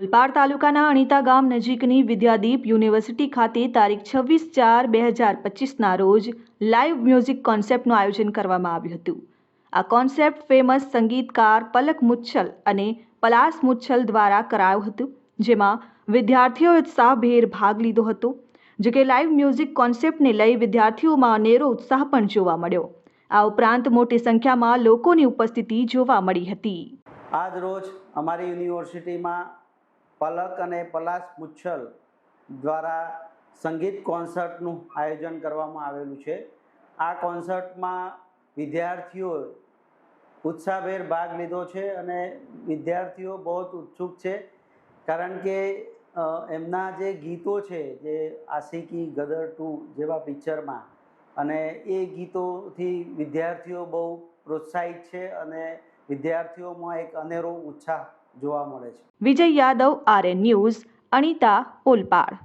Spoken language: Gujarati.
ઓલપાડ તાલુકાના અણીતા ગામ નજીકની વિદ્યાદીપ યુનિવર્સિટી ખાતે તારીખ છવ્વીસ ચાર બે હજાર પચીસના રોજ લાઈવ મ્યુઝિક કોન્સેપ્ટનું આયોજન કરવામાં આવ્યું હતું. આ કોન્સેપ્ટ ફેમસ સંગીતકાર પલક મુચ્છલ અને પલાસ મુચ્છલ દ્વારા કરાયું હતું, જેમાં વિદ્યાર્થીઓએ ઉત્સાહભેર ભાગ લીધો હતો, જો કે લાઇવ મ્યુઝિક કોન્સેપ્ટને લઈ વિદ્યાર્થીઓમાં અનેરો ઉત્સાહ પણ જોવા મળ્યો. આ ઉપરાંત મોટી સંખ્યામાં લોકોની ઉપસ્થિતિ જોવા મળી હતી. આજ રોજ અમારી યુનિવર્સિટીમાં પલક અને પલાશ મુચ્છલ દ્વારા સંગીત કોન્સર્ટનું આયોજન કરવામાં આવેલું છે. આ કોન્સર્ટમાં વિદ્યાર્થીઓએ ઉત્સાહભેર ભાગ લીધો છે અને વિદ્યાર્થીઓ બહુ ઉત્સુક છે. કારણ કે એમના જે ગીતો છે, જે આશિકી ગદર ટુ જેવા પિક્ચરમાં અને એ ગીતોથી વિદ્યાર્થીઓ બહુ પ્રોત્સાહિત છે અને વિદ્યાર્થીઓમાં એક અનેરો ઉત્સાહ જોવા મળે છે. Vijay Yadav RN news Anita Olpad.